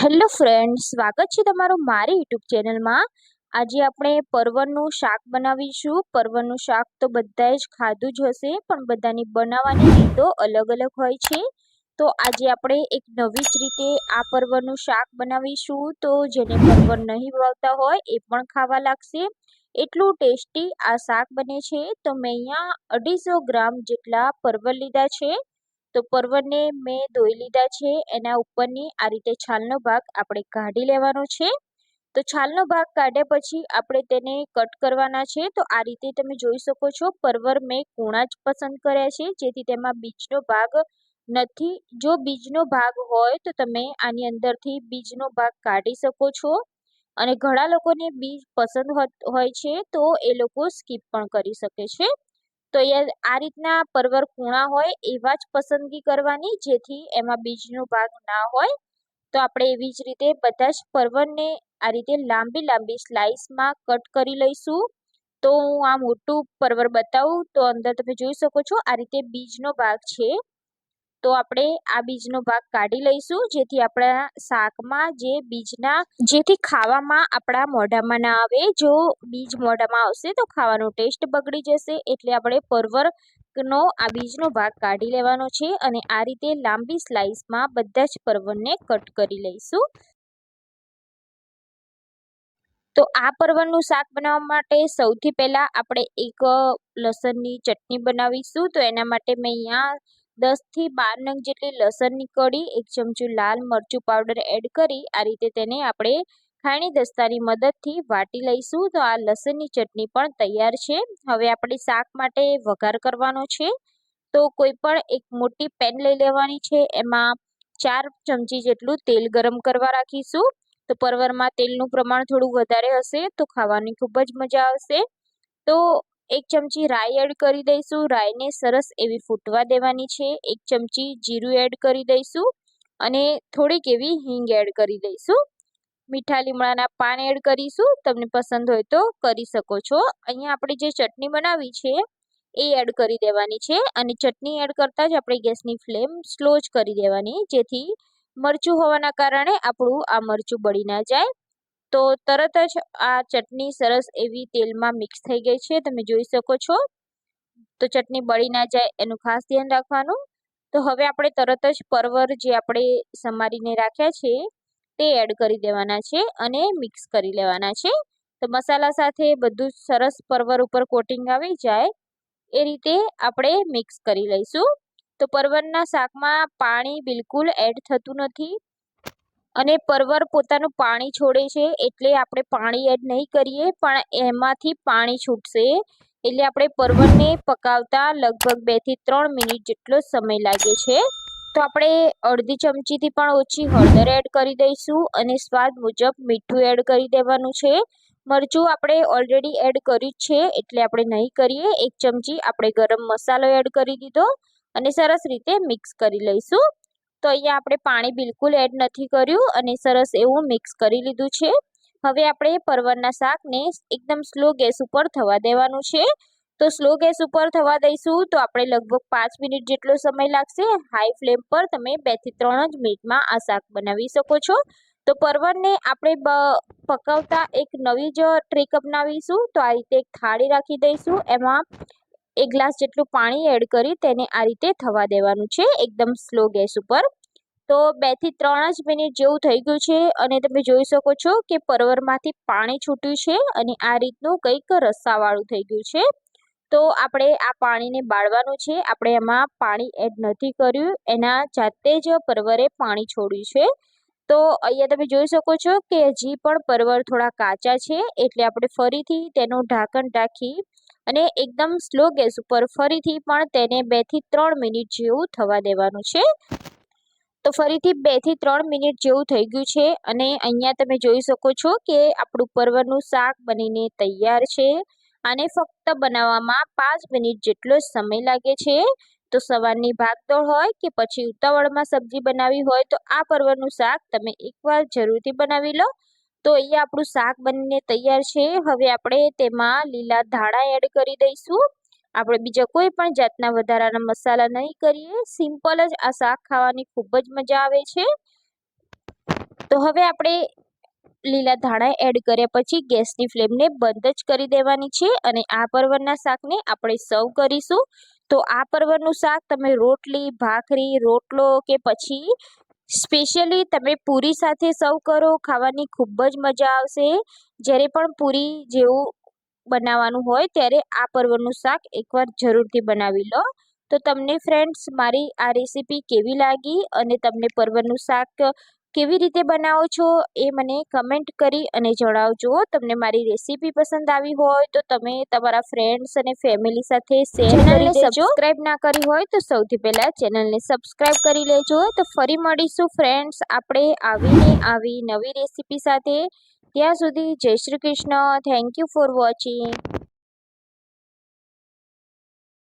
Hello friend સ્વાગત છે તમારું મારી યુટ્યુબ ચેનલમાં. આજે આપણે પરવરનું શાક બનાવીશું. પરવરનું શાક તો બધાએ જ ખાધું જ હશે, પણ બધાની બનાવવાની રીતો અલગ અલગ હોય છે. તો આજે આપણે એક નવી જ રીતે આ પરવરનું શાક બનાવીશું. તો જેને પરવર નહીં ભાવતા હોય એ પણ ખાવા લાગશે. એટલું ટેસ્ટી આ શાક બને છે. તો મેં અહીંયા અઢીસો ગ્રામ જેટલા પરવર લીધા છે. તો પરવરને મેં ધોઈ લીધા છે. એના ઉપરની આ રીતે છાલનો ભાગ આપણે કાઢી લેવાનો છે. તો છાલનો ભાગ કાઢ્યા પછી આપણે તેને કટ કરવાના છે. તો આ રીતે તમે જોઈ શકો છો પરવર મેં કૂણા જ પસંદ કર્યા છે. જેથી તેમાં બીજનો ભાગ નથી. જો બીજનો ભાગ હોય તો તમે આની અંદરથી બીજનો ભાગ કાઢી શકો છો. અને ઘણા લોકોને બીજ પસંદ હોય છે તો એ લોકો સ્કીપ પણ કરી શકે છે. તો અહીંયા આ રીતના પરવર કૂણા હોય એવા જ પસંદગી કરવાની, જેથી એમાં બીજનો ભાગ ના હોય. તો આપણે એવી જ રીતે બધા જ પરવરને આ રીતે લાંબી લાંબી સ્લાઇસમાં કટ કરી લઈશું. તો હું આ મોટું પરવર બતાવું. તો અંદર તમે જોઈ શકો છો આ રીતે બીજનો ભાગ છે. તો આપણે આ બીજનો ભાગ કાઢી લઈશું. જેથી આપણા શાકમાં જે બીજના, જેથી ખાવામાં આપણા મોઢામાં ના આવે, જો બીજ મોઢામાં આવશે તો ખાવાનો ટેસ્ટ બગડી જશે. એટલે આપણે પરવરનો આ બીજનો ભાગ કાઢી લેવાનો છે અને આ રીતે લાંબી સ્લાઇસમાં બધા જ પરવરને કટ કરી લઈશું. તો આ પરવરનું શાક બનાવવા માટે સૌથી પહેલાં આપણે એક લસણની ચટણી બનાવીશું. તો એના માટે મેં અહીંયા દસથી બાર નંગ જેટલી લસણની કળી એક ચમચું લાલ મરચું પાવડર એડ કરી, આ રીતે તેને આપણે ખાણી દસ્તાની મદદથી વાટી લઈશું. તો આ લસણની ચટણી પણ તૈયાર છે. હવે આપણે શાક માટે વઘાર કરવાનો છે. તો કોઈ પણ એક મોટી પેન લઈ લેવાની છે. એમાં ચાર ચમચી જેટલું તેલ ગરમ કરવા રાખીશું. તો પરવરમાં તેલનું પ્રમાણ થોડું વધારે હશે, તો ખાવાની ખૂબ જ મજા આવશે. તો એક ચમચી રાઈ એડ કરી દઈશું. રાઈને સરસ એવી ફૂટવા દેવાની છે. એક ચમચી જીરું એડ કરી દઈશું અને થોડીક એવી હિંગ એડ કરી દઈશું. મીઠા લીમડાના પાન એડ કરીશું. તમને પસંદ હોય તો કરી શકો છો. અહીંયા આપણે જે ચટણી બનાવી છે એ એડ કરી દેવાની છે અને ચટણી એડ કરતાં જ આપણે ગેસની ફ્લેમ સ્લો જ કરી દેવાની, જેથી મરચું હોવાના કારણે આપણું આ મરચું બળી ના જાય. તો તરત જ આ ચટણી સરસ એવી તેલમાં મિક્સ થઈ ગઈ છે. તમે જોઈ શકો છો. તો ચટણી બળી ના જાય એનું ખાસ ધ્યાન રાખવાનું. તો હવે આપણે તરત જ પરવર જે આપણે સમારીને રાખ્યા છે તે એડ કરી દેવાના છે અને મિક્સ કરી લેવાના છે. તો મસાલા સાથે બધું સરસ પરવર ઉપર કોટિંગ આવી જાય એ રીતે આપણે મિક્સ કરી લઈશું. તો પરવરના શાકમાં પાણી બિલકુલ એડ થતું નથી. અને પરવર પોતાનું પાણી છોડે છે એટલે આપણે પાણી એડ નહીં કરીએ, પણ એમાંથી પાણી છૂટશે. એટલે આપણે પરવરને પકાવતા લગભગ બેથી ત્રણ મિનિટ જેટલો સમય લાગે છે. તો આપણે અડધી ચમચીથી પણ ઓછી હળદર એડ કરી દઈશું અને સ્વાદ મુજબ મીઠું એડ કરી દેવાનું છે. મરચું આપણે ઓલરેડી એડ કર્યું છે, એટલે આપણે નહીં કરીએ. એક ચમચી આપણે ગરમ મસાલો એડ કરી દીધો અને સરસ રીતે મિક્સ કરી લઈશું. તો અહીંયા આપણે પાણી બિલકુલ એડ નથી કર્યું અને સરસ એવું મિક્સ કરી લીધું છે. હવે આપણે પરવરના શાકને એકદમ સ્લો ગેસ ઉપર થવા દેવાનું છે. તો સ્લો ગેસ ઉપર થવા દઈશું તો આપણે લગભગ પાંચ મિનિટ જેટલો સમય લાગશે. હાઈ ફ્લેમ પર તમે બેથી ત્રણ જ મિનિટમાં આ શાક બનાવી શકો છો. તો પરવરને આપણે પકાવતા એક નવી જ ટ્રીક અપનાવીશું તો આ રીતે એક થાળી રાખી દઈશું. એમાં એક ગ્લાસ જેટલું પાણી એડ કરી તેને આ રીતે થવા દેવાનું છે, એકદમ સ્લો ગેસ ઉપર. તો બેથી ત્રણ જ મિનિટ જેવું થઈ ગયું છે અને તમે જોઈ શકો છો કે પરવરમાંથી પાણી છૂટ્યું છે અને આ રીતનું કંઈક રસ્સાવાળું થઈ ગયું છે. તો આપણે આ પાણીને બાળવાનું છે, આપણે એમાં પાણી એડ નથી કર્યું, એના જાતે જ પરવરે પાણી છોડ્યું છે. તો અહીંયા તમે જોઈ શકો છો કે હજી પણ પરવર થોડા કાચા છે, એટલે આપણે ફરીથી તેનું ઢાંકણ ઢાંકી અને એકદમ સ્લો ગેસ ઉપર ફરીથી પણ તેને બેથી ત્રણ મિનિટ જેવું થવા દેવાનું છે. તો ફરીથી બેથી ત્રણ મિનિટ જેવું થઈ ગયું છે અને અહીંયા તમે જોઈ શકો છો કે આપણું પરવરનું શાક બનીને તૈયાર છે આને ફક્ત બનાવવામાં પાંચ મિનિટ જેટલો સમય લાગે છે. તો સવારની ભાગદોડ હોય કે પછી ઉતાવળમાં સબ્જી બનાવી હોય તો આ પરવરનું શાક તમે એકવાર જરૂરથી બનાવી લો. તો અહીંયા આપણું શાક બનીને તૈયાર છે. હવે આપણે તેમાં લીલા ધાણા એડ કરી દઈશું. આપણે બીજા કોઈ પણ જાતના વધારાના મસાલા નહીં કરીએ. સિમ્પલ જ આ શાક ખાવાની ખૂબ જ મજા આવે છે. તો હવે આપણે લીલા ધાણા એડ કર્યા પછી ગેસની ફ્લેમને બંધ જ કરી દેવાની છે અને આ પરવરના શાકને આપણે સર્વ કરીશું. તો આ પરવરનું શાક તમે રોટલી, ભાખરી, રોટલો કે પછી સ્પેશિયલી તમે પૂરી સાથે સર્વ કરો, ખાવાની ખૂબ જ મજા આવશે. જ્યારે પણ પૂરી જેવું બનાવવાનું હોય ત્યારે આ પર્વનું શાક એકવાર જરૂરથી બનાવી લો. તો તમને ફ્રેન્ડ્સ મારી આ રેસીપી કેવી લાગી અને તમને પર્વનું શાક કેવી રીતે બનાવો છો એ મને કમેન્ટ કરી અને જણાવજો. તમને મારી રેસીપી પસંદ આવી હોય તો તમે તમારા ફ્રેન્ડ્સ અને ફેમિલી સાથે શેર કરી દેજો. સબસ્ક્રાઇબ ના કરી હોય તો સૌથી પહેલાં ચેનલને સબસ્ક્રાઇબ કરી લેજો. તો ફરી મળીશું ફ્રેન્ડ્સ આપણે આવીને આવી નવી રેસીપી સાથે. ત્યાં સુધી જય Shri Krishna. Thank you for watching